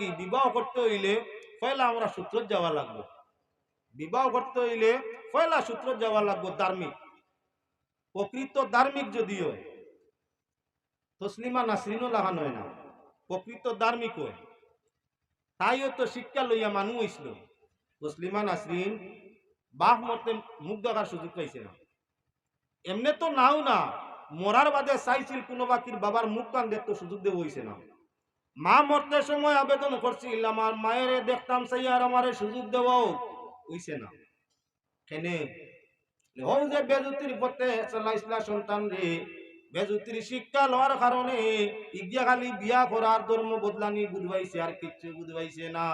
লাগি, বিবাহ করতে হইলে পয়লা আমরা সূত্র যাওয়া লাগবো। বিবাহ করতে হইলে পয়লা সূত্র যাওয়া লাগবো ধার্মিক। প্রকৃত ধার্মিক যদিও, তসলিমা নাসরিনও লাগানো হয় না, প্রকৃত ধার্মিক হয়। তাইও তো শিক্ষা লইয়া মানুষ হইছিল। তসলিমা নাসরিন বাপ মরতে মুখ দেখার সুযোগ পাইছে না। এমনি তো নাও না, মরার বাদে চাইছিল কোনো বাকির বাবার মুখ কান দেখতে সুযোগ দেব হইছে না। মা মরতে সময় আবেদন করছিল আমার মায়েরে দেখতাম সেই আর আমারে সুযোগ দেব হইছে না। কেনে? হল যে বেজুতির পথে চালাইছিলা সন্তান রে, বেজুতির শিক্ষা লওয়ার কারণে ইগিয়া খালি বিয়া করার ধর্ম বদলানি বুঝবাইছে আর কিচ্ছু বুঝবাইছে না।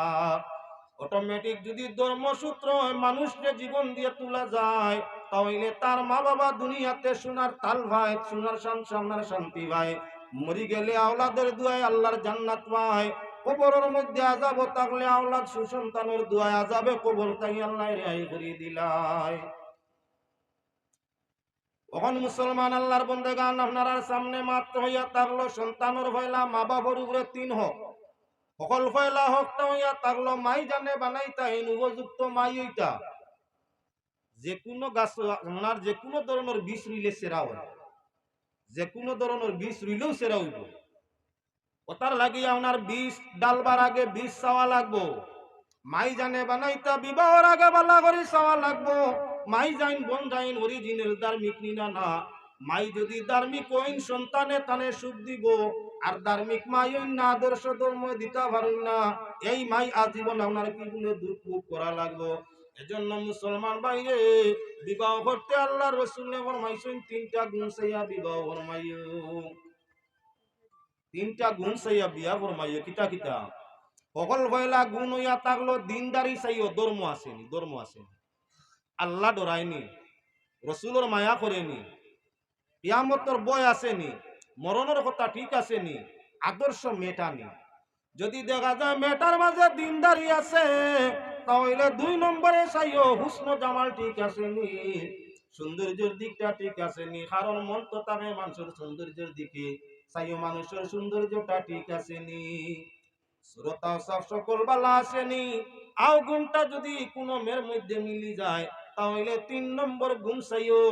অটোমেটিক যদি ধর্মসূত্র মানুষকে জীবন দিয়ে তোলা যায়, তাহলে তার মা বাবা দুনিয়াতে সোনার তাল ভাই, সোনার সোনার শান্তি ভাই মরি গেলে আওলাদের দুয়ায় আল্লাহর জান্নাত পায়। কবরের মধ্যে আজাব থাকলে আওলাদ সুসন্তানের দুয়ায় আজাবে কবর তাই আল্লাহ রেহাই করিয়ে দিলায়। তখন মুসলমান আল্লাহর বন্দেগান, আপনার সামনে মাত্র হইয়া থাকল সন্তানের ভয়লা মা উপরে তিন হোক। সকল ভয়লা হকটা হইয়া থাকল, মাই জানে বানাইতা হীন উপযুক্ত মাই যে কোনো গাছ, আপনার যে কোনো ধরনের বিষ রইলে সেরা হয়। যে কোনো ধরনের বিষ রইলেও সেরা হইব। ওতার লাগিয়ে আপনার বিষ ডালবার আগে বিষ চাওয়া লাগবো। মাই জানে বানাইতা বিবাহর আগে বালা করি চাওয়া লাগবো। মাই যাইন বন যাইন অরিজিনাল ধার্মিক নিনা না। মাই যদি ধার্মিক হইন, সন্তানে তানে সুখ দিব। আর ধার্মিক মাই হইন না, আদর্শ ধর্ম দিতে পারুন না। এই মাই আজীবন আপনার কি বলে দুঃখ করা লাগবো। এজন্য মুসলমান বাইরে বিবাহ করতে আল্লাহ রসুল ফরমাইছেন, তিনটা গুণ সাইয়া বিবাহ ফরমাইও। তিনটা গুণ সাইয়া বিয়া ফরমাইও, কিতা কিতা? সকল ভয়লা গুণ হইয়া থাকল, দিনদারি চাইও ধর্ম আসেনি ধর্ম আসেনি। আল্লাহ ডরায়নি, রসুলোর মায়া করেনি পিয়ামতর বয় আসেনি, মরণের কথা ঠিক আসেনি, আদর্শ মেটানি। যদি দেখা যায় মেটার মাঝে দিনদারি আছে তাহলে দুই নম্বরে চাইও, হুসন জামাল ঠিক আসেনি, সৌন্দর্যের দিকটা ঠিক আসেনি, কারণ মন তো তাকে মানুষের সৌন্দর্যের দিকে, চাইও মানুষের সৌন্দর্যটা ঠিক আসেনি। শ্রোতা সব সকল বালা আও গুণটা যদি কোনো মেয়ের মধ্যে মিলি যায়, তাহলে তিন নম্বর গুণ চাইও,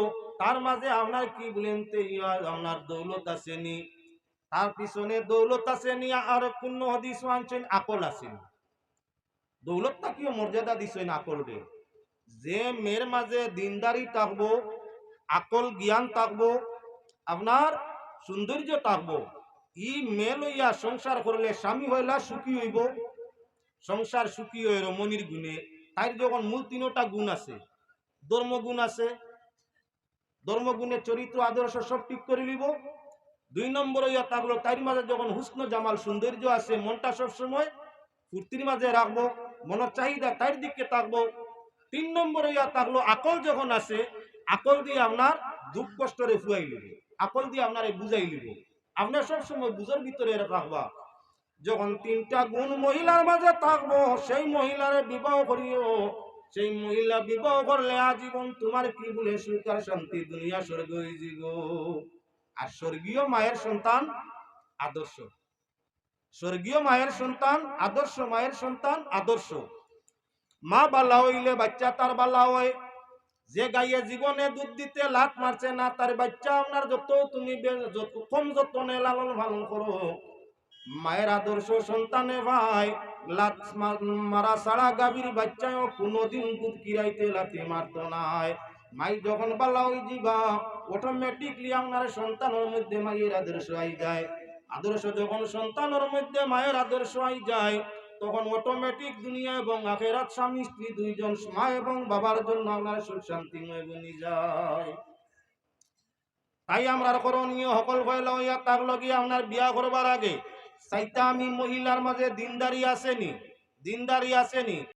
তার মাঝে আপনার কি বলেন আপনার দৌলত আসেনি, তার পিছনে দৌলত আসেনি, আর কোন হদিস আনছেন আকল আসেনি। দৌলতটা কি মর্যাদা দিছেন আকল রে যে মেয়ের মাঝে দিনদারি থাকব আকল জ্ঞান থাকব আপনার সৌন্দর্য থাকব ই মেয়ে লইয়া সংসার করলে স্বামী হইলা সুখী হইব, সংসার সুখী হয়ে রমণীর গুণে। তাই যখন মূল তিনটা গুণ আছে, ধর্মগুণ আছে, ধর্মগুণের চরিত্র, আদর্শ সব ঠিক করে নিব দুই নম্বর ইয়া থাকল তার মাঝে যখন হুস্ন জামাল সৌন্দর্য আছে, মনটা সব সময় ফুর্তির মাঝে রাখব, মনের চাহিদা তার দিকে থাকব তিন নম্বর ইয়া থাকল আকল যখন আছে আকল দিয়ে আপনার দুঃখ কষ্টরে ফুয়াই লিব আকল দিয়ে আপনার বুঝাই লিব আপনার সবসময় বুঝার ভিতরে রাখবা। যখন তিনটা গুণ মহিলার মাঝে থাকব সেই মহিলার বিবাহ করিও। সেই মহিলা বিবাহ করলে আজীবন তোমার কি বলে সুখ আর শান্তি, দুনিয়া স্বর্গ আর স্বর্গীয় মায়ের সন্তান আদর্শ। স্বর্গীয় মায়ের সন্তান, আদর্শ মায়ের সন্তান, আদর্শ। মা বালা হইলে বাচ্চা তার বালা হয়। যে গাইয়ে জীবনে দুধ দিতে লাত মারছে না, তার বাচ্চা আপনার যত তুমি কম যতনে লালন পালন করো। মায়ের আদর্শ সন্তানে ভাই, লাত মারা ছাড়া গাভীর বাচ্চাও কোনোদিন দুধ কিরাইতে লাতে মারতো নাই। মাই যখন বালা হই যাবা অটোমেটিকলি আপনার সন্তানের মধ্যে মায়ের আদর্শ আই যায়। আদর্শ যখন সন্তানের মধ্যে মায়ের আদর্শ আই যায়, তখন অটোমেটিক দুনিয়া এবং আখেরাত স্বামী, স্ত্রী দুইজন মা এবং বাবার জন্য আপনার সুখ শান্তিময় বনি যায়। তাই আমরা করণীয় সকল ভয় লইয়া, তার লগে আপনার বিয়া করবার আগে, চাইতা আমি মহিলার মাঝে দিনদারি আসেনি দিনদারি আসেনি।